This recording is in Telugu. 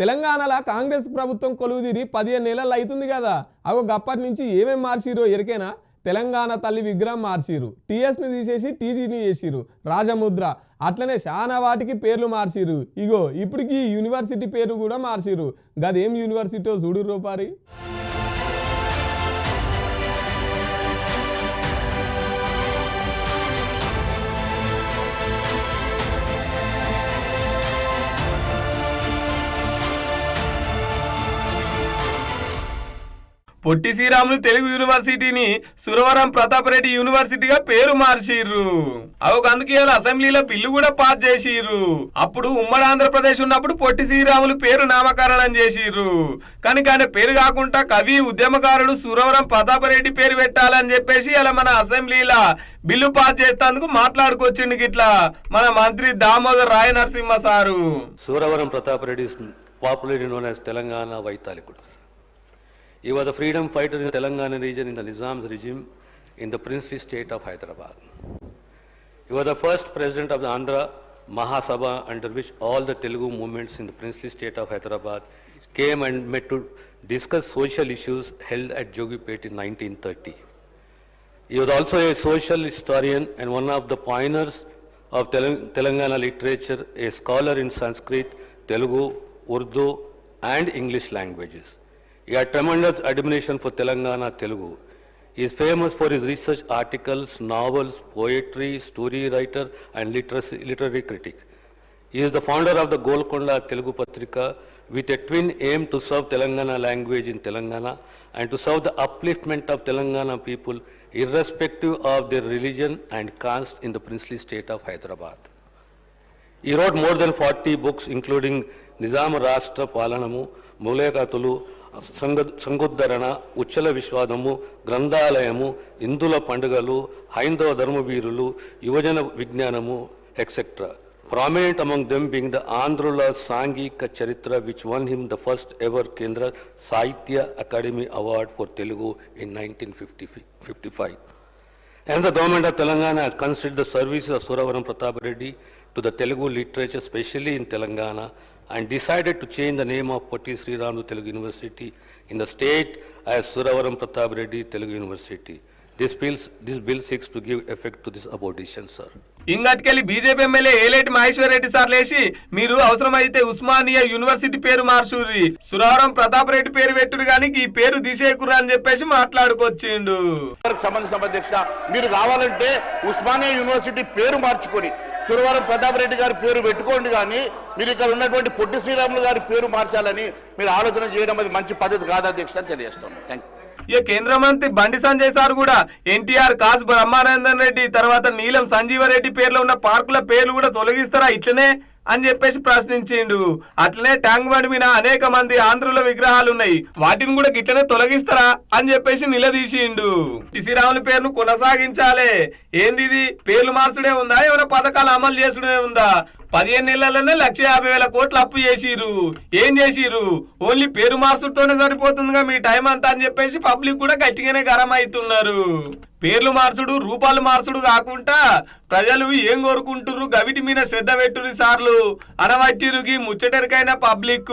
తెలంగాణలో కాంగ్రెస్ ప్రభుత్వం కొలువుదీరి పదిహేను నెలలు అవుతుంది కదా. అగో గప్పటి నుంచి ఏమేమి మార్చిరో ఎరికేనా? తెలంగాణ తల్లి విగ్రహం మార్చిరు. టీఎస్ని తీసేసి టీజీని చేసిరు. రాజముద్ర. అట్లనే చాలా వాటికి పేర్లు మార్చిరు. ఇగో ఇప్పటికి యూనివర్సిటీ పేరు కూడా మార్చిరు. గదేం యూనివర్సిటీ చూడు రూపారి పొట్టి శ్రీరాములు తెలుగు యూనివర్సిటీని సురవరం ప్రతాపరెడ్డి యూనివర్సిటీగా పేరు మార్చిర్రు. అవి అందుకే ఇలా అసెంబ్లీలో బిల్లు కూడా పాస్ చేసిర్రు. అప్పుడు ఉమ్మడి ఆంధ్రప్రదేశ్ ఉన్నప్పుడు పొట్టి శ్రీరాములు పేరు నామకరణం చేసిర్రు. కానీ ఆయన పేరు కాకుండా కవి ఉద్యమకారుడు సురవరం ప్రతాపరెడ్డి పేరు పెట్టాలని చెప్పేసి ఇలా మన అసెంబ్లీలో బిల్లు పాస్ చేస్తేందుకు మాట్లాడుకొచ్చిండు గిట్లా మన మంత్రి Damodar Raja Narasimha sir. Suravaram Pratap Reddy is Telangana known as He was a freedom fighter in the Telangana region in the Nizam's regime in the princely state of Hyderabad. He was the first president of the Andhra Mahasabha under which all the Telugu movements in the princely state of Hyderabad came and met to discuss social issues held at Jogipet in 1930. He was also a social historian and one of the pioneers of Telangana literature, a scholar in Sanskrit, Telugu, Urdu, and English languages. He had tremendous admiration for Telangana Telugu. He is famous for his research articles, novels, poetry, story writer, and literacy, literary critic. He is the founder of the Golconda Telugu Patrika with a twin aim to serve Telangana language in Telangana and to serve the upliftment of Telangana people irrespective of their religion and caste in the princely state of Hyderabad. He wrote more than 40 books including Nizam Rashtra Palanamu, Mulekatulu, సంగ సంగుద్ధరణ ఉచ్చల విశ్వాదము గ్రంథాలయము ఇందుల పండుగలు హైందవ ధర్మవీరులు యువజన విజ్ఞానము etcetera Prominent among them being the Andhrula Sangika Charitra which won him the first ever Kendra Sahitya Academy Award for Telugu in 1955. And the government of Telangana has considered the services of Suravaram Pratap Reddy to the Telugu literature, especially in Telangana, and decided to change the name of Potti Sri Ramu Telugu University in the state as Suravaram Pratap Reddy Telugu University. This bill, this bill seeks to give effect to this abolition, sir. ఇంగట్కెళ్ళి BJP MLA Aleti Maheshwar Reddy sir లేచి మీరు అవసరమైతే ఉస్మానియా యూనివర్సిటీ పేరు మార్చుర్రి సురవరం ప్రతాప్ రెడ్డి పేరు పెట్టురు కానీ ఈ పేరు తీసేయకుర్రా అని చెప్పేసి మాట్లాడుకొచ్చిండు సంబంధించిన అధ్యక్ష మీరు కావాలంటే ఉస్మానియా యూనివర్సిటీ పేరు మార్చుకొని సురవరం ప్రతాప్ రెడ్డి గారి పేరు పెట్టుకోండి కానీ మీరు ఇక్కడ ఉన్నటువంటి పొట్టి శ్రీరాములు గారి పేరు మార్చాలని మీరు ఆలోచన చేయడం అది మంచి పద్ధతి కాదు అధ్యక్ష తెలియజేస్తాను థ్యాంక్ యూ ఇక కేంద్ర మంత్రి బండి సంజయ్ సార్ కూడా ఎన్టీఆర్ కాస్ బ్రహ్మానందన్ రెడ్డి తర్వాత నీలం సంజీవరెడ్డి పేర్లో ఉన్న పార్కుల పేర్లు కూడా తొలగిస్తారా ఇట్లనే? అని చెప్పేసి ప్రశ్నించిండు. అట్లనే ట్యాంక్ బండి మీద అనేక మంది ఆంధ్రుల విగ్రహాలు ఉన్నాయి. వాటిని కూడా గిట్లనే తొలగిస్తారా అని చెప్పేసి నిలదీసిండు. శ్రీరాముల పేరును కొనసాగించాలే. ఏంది ఇది? పేర్లు మార్చుడే ఉందా? ఏమైనా పథకాలు అమలు చేసుడే ఉందా? పదిహేను నెలలనే లక్ష యాభై వేల కోట్లు అప్పు చేసిరు ఏం చేసిరు ఓన్లీ పేరు మార్చుడుతోనే సరిపోతుందిగా మీ టైం అంతా అని చెప్పేసి పబ్లిక్ కూడా గట్టిగానే గరం అవుతున్నారు పేర్లు మార్చుడు రూపాలు మార్చుడు కాకుండా ప్రజలు ఏం కోరుకుంటురు గవిటి మీద శ్రద్ధ పెట్టురు సార్లు. అనవచ్చిరుకి ముచ్చటరికైన పబ్లిక్